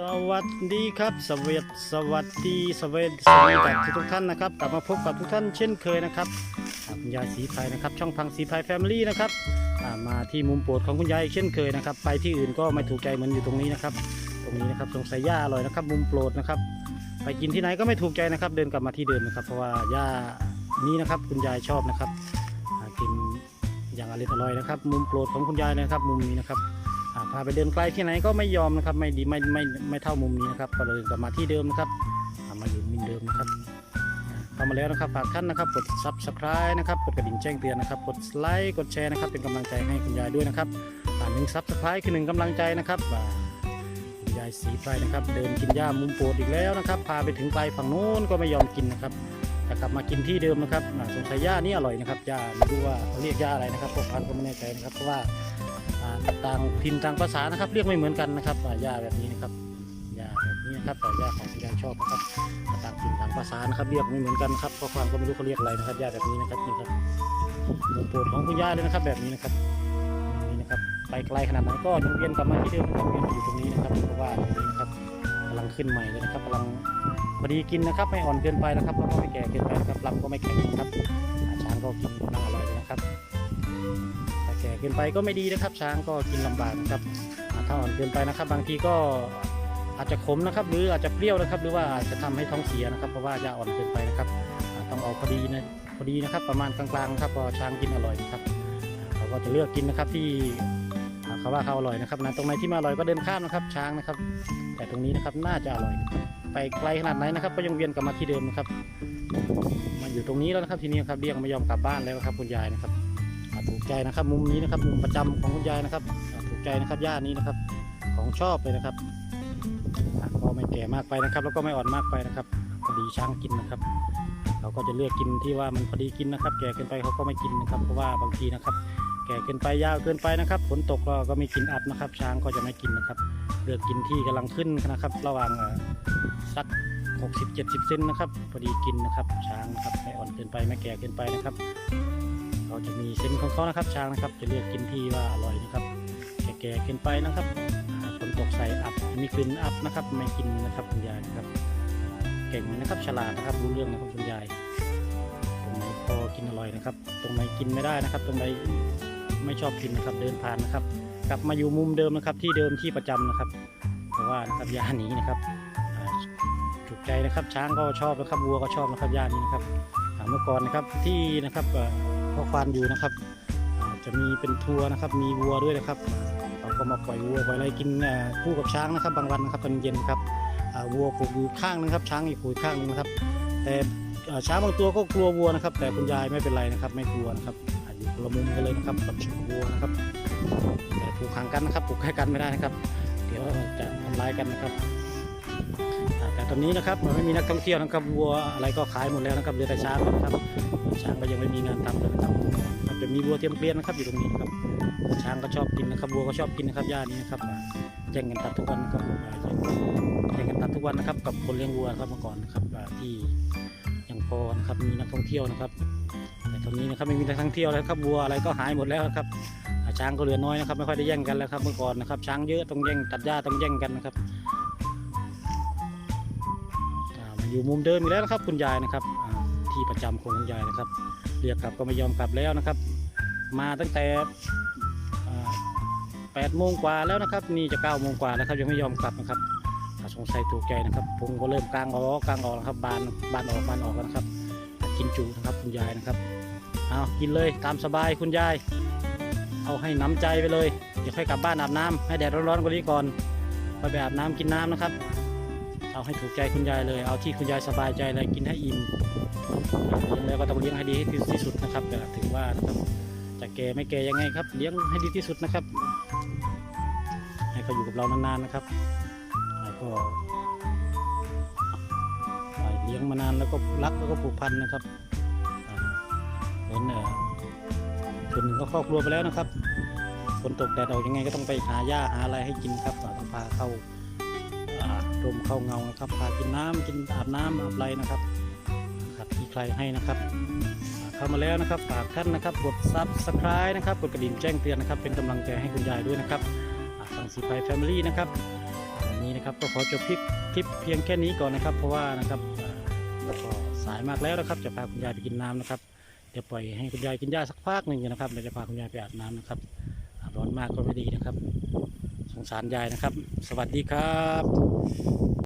สวัสดีครับสวัสดีสวัสดีสวัสดีสวัสดีทุกท่านนะครับกลับมาพบกับทุกท่านเช่นเคยนะครับคุณยายสีไพรนะครับ ช่องพังสีไพรแฟมิลี่นะครับมาที่มุมโปรดของคุณยายเช่นเคยนะครับ ไปที่อื่นก็ไม่ถูกใจเหมือนอยู่ตรงนี้นะครับ ตรงนี้นะครับสงสัยย่าอร่อยนะครับ มุมโปรดนะครับ ไปกินที่ไหนก็ไม่ถูกใจนะครับ เดินกลับมาที่เดิมนะครับ เพราะว่าย่านี้นะครับคุณยายชอบนะครับกินอย่างอร่อยอร่อยนะครับ มุมโปรดของคุณยายนะครับ มุมนี้นะครับ พาไปเดินไกลที่ไหนก็ไม่ยอมนะครับ ไม่ดีไม่ไม่ไม่เท่ามุมนี้นะครับก็เลยกลับมาที่เดิมนะครับมาอยู่มุมเดิมนะครับอ่าเข้ามาแล้วนะครับฝากท่านนะครับ กด subscribe นะครับกดกระดิ่งแจ้งเตือนนะครับ กดไลค์กดแชร์นะครับ เป็นกำลังใจให้คุณยายด้วยนะครับหนึ่ง subscribe คือหนึ่งกำลังใจนะครับคุณยายสีไฟนะครับ เดินกินหญ้ามุมโปรดอีกแล้วนะครับ พาไปถึงไกลฝั่งโน้นก็ไม่ยอมกินนะครับจะกลับมากินที่เดิมนะครับสงสัยหญ้านี่อร่อยนะครับหญ้าไม่รู้ว่าเขาเรียกหญ้าอะไรนะครับพวกพันก็ไม่แน่ใจนะครับเพราะว่า ต่างพินต่างภาษานะครับ เรียกไม่เหมือนกันนะครับอ่าหญ้าแบบนี้นะครับหญ้าแบบนี้นะครับแต่หญ้าของที่ยายชอบนะครับต่างพินต่างภาษานะครับ เรียกไม่เหมือนกันนะครับเพราะความก็ไม่รู้เขาเรียกอะไรนะครับหญ้าแบบนี้นะครับนี่ครับหมู่โปรดของคุณย่าเลยนะครับ แบบนี้นะครับนี่นะครับไปไกลขนาดไหนก็ยังเวียนกลับมาที่เดิมนะครับเวียนมาอยู่ตรงนี้นะครับเพราะว่าตรงนี้นะครับกำลังขึ้นใหม่เลยนะครับกำลังพอดีกินนะครับ ไม่อ่อนเกินไปนะครับแล้วก็ไม่แก่เกินไปนะครับลำก็ไม่แข็งนะครับอ่าช้างก็กินน่าอร่อยเลยนะครับ เกินไปก็ไม่ดีนะครับ ช้างก็กินลำบากนะครับถ้าอ่อนเกินไปนะครับ บางทีก็อาจจะขมนะครับ หรืออาจจะเปรี้ยวนะครับ หรือว่าอาจจะทำให้ท้องเสียนะครับ เพราะว่ายาอ่อนเกินไปนะครับ ต้องเอาพอดีนะพอดีนะครับ ประมาณกลางๆนะครับพอช้างกินอร่อยนะครับเขาก็จะเลือกกินนะครับที่เขาว่าเขาอร่อยนะครับนะตรงไหนที่ไมาอร่อยก็เดินข้ามนะครับ ช้างนะครับ แต่ตรงนี้นะครับน่าจะอร่อย ไปไกลขนาดไหนนะครับ ก็ยังเวียนกลับมาที่เดิมนะครับมาอยู่ตรงนี้แล้วนะครับทีนี้ครับเรียกไม่ยอมกลับบ้านแล้วครับคุณยายนะครับ ใจนะครับ มุมนี้นะครับ มุมประจำของคุณยายนะครับถูกใจนะครับย่านนี้นะครับ ของชอบเลยนะครับอ่าก็ไม่แก่มากไปนะครับ แล้วก็ไม่อ่อนมากไปนะครับพอดีช้างกินนะครับเขาก็จะเลือกกินที่ว่ามันพอดีกินนะครับ แก่เกินไปเขาก็ไม่กินนะครับเพราะว่าบางทีนะครับ แก่เกินไปยาวเกินไปนะครับฝนตกก็ก็ไม่กินอัดนะครับ ช้างก็จะไม่กินนะครับ เลือกกินที่กำลังขึ้นนะครับ ระหว่างสัก60 70เซนนะครับพอดีกินนะครับ ช้างนะครับไม่อ่อนเกินไปไม่แก่เกินไปนะครับ เขาจะมีเส้นของเขานะครับช้างนะครับ จะเลือกกินที่ว่าอร่อยนะครับ แก่ๆเกินไปนะครับฝนตกใส่อับมีกลิ่นอับนะครับ ไม่กินนะครับคุณยายนะครับ เก่งนะครับฉลาดนะครับรู้เรื่องนะครับคุณยายตรงไหนพอกินอร่อยนะครับ ตรงไหนกินไม่ได้นะครับ ตรงไหนไม่ชอบกินนะครับเดินผ่านนะครับ กลับมาอยู่มุมเดิมนะครับ ที่เดิมที่ประจำนะครับเพราะว่านะครับยาหนีนะครับถูกใจนะครับช้างก็ชอบนะครับวัวก็ชอบนะครับยานี้นะครับเมื่อก่อนนะครับที่นะครับ พ่อควานอยู่นะครับจะมีเป็นทัวร์นะครับ มีวัวด้วยนะครับ เราก็มาปล่อยวัวปล่อยอะไรกินคู่กับช้างนะครับ บางวันนะครับตอนเย็นครับวัวผูกอยู่ข้างนึงครับ ช้างอีกผูกข้างนึงนะครับ แต่ช้างบางตัวก็กลัววัวนะครับ แต่คุณยายไม่เป็นไรนะครับ ไม่กลัวนะครับอยู่คนละมุมกันเลยนะครับกับวัวนะครับแต่ผูกห่างกันนะครับผูกใกล้กันไม่ได้นะครับ เดี๋ยวจะทำร้ายกันนะครับแต่ตอนนี้นะครับมันไม่มีนักท่องเที่ยวนะครับวัวอะไรก็ขายหมดแล้วนะครับเหลือแต่ช้างนะครับ ช้างก็ยังไม่มีงานทำเลยนะครับมันจะมีวัวเทียมเกลียนนะครับอยู่ตรงนี้ครับช้างก็ชอบกินนะครับวัวก็ชอบกินนะครับหญ้านี้นะครับแย่งกันตัดทุกวันนะครับแย่งกันตัดทุกวันนะครับ กับคนเลี้ยงวัวครับเมื่อก่อนนะครับที่ยังพอนะครับมีนักท่องเที่ยวนะครับ แต่ตอนนี้นะครับไม่มีนักท่องเที่ยวแล้วครับวัวอะไรก็หายหมดแล้วครับช้างก็เหลือน้อยนะครับไม่ค่อยได้แย่งกันแล้วครับเมื่อก่อนนะครับ ช้างเยอะต้องแย่งตัดหญ้าต้องแย่งกันนะครับอ่ามาอยู่มุมเดิมอีกแล้วนะครับคุณยายนะครับอ่า ที่ประจำของคุณยายนะครับ เรียกกลับก็ไม่ยอมกลับแล้วนะครับ มาตั้งแต่แปดโมงกว่าแล้วนะครับ นี่จะเก้าโมงกว่าแล้วครับยังไม่ยอมกลับนะครับสงสัยถูกใจนะครับพุงก็เริ่มกลางออกกลางออกนะครับบานบานออกบานออกแล้วนะครับ กินจุนะครับคุณยายนะครับเอากินเลยตามสบายคุณยาย เอาให้น้ำใจไปเลย เดี๋ยวค่อยกลับบ้านอาบน้ำให้แดดร้อนๆกว่านี้ก่อนค่อยไปอาบน้ำกินน้ำนะครับ เอาให้ถูกใจคุณยายเลย เอาที่คุณยายสบายใจเลยกินให้อิ่มเลี้ยงแล้วก็ต้องเลี้ยงให้ดีให้ที่สุดนะครับถือว่าจะแก่ไม่แก่ยังไงครับ เลี้ยงให้ดีที่สุดนะครับ ให้เขาอยู่กับเรานานๆนะครับแล้วก็เลี้ยงมานานแล้วก็รักแล้วก็ผูกพันนะครับเหมือนเออส่วนหนึ่งก็ครอบครัวไปแล้วนะครับฝนตกแดดออกยังไงก็ต้องไปหาหญ้าหาอะไรให้กินครับต้องพาเข้า ร่มเข้าเงานะครับพากินน้ำกินอาบน้ำอาบไรนะครับขัดที่ใครให้นะครับ เข้ามาแล้วนะครับฝากท่านนะครับกดซับสไคร b e นะครับกดกระดิ่งแจ้งเตือนนะครับ เป็นกำลังใจให้คุณยายด้วยนะครับสังสีไพแฟมิลี่นะครับวันนี้นะครับก็ขอจบคลิปคลิปเพียงแค่นี้ก่อนนะครับ เพราะว่านะครับก็สายมากแล้วนะครับ จะพาคุณยายไปกินน้ำนะครับเดี๋ยวปล่อยให้คุณยายกินยาสักพักหนึ่งนะครับเดี๋ยวจะพาคุณยายไปอาบน้ำนะครับร้อนมากก็ไม่ดีนะครับ สงสารยายนะครับ สวัสดีครับ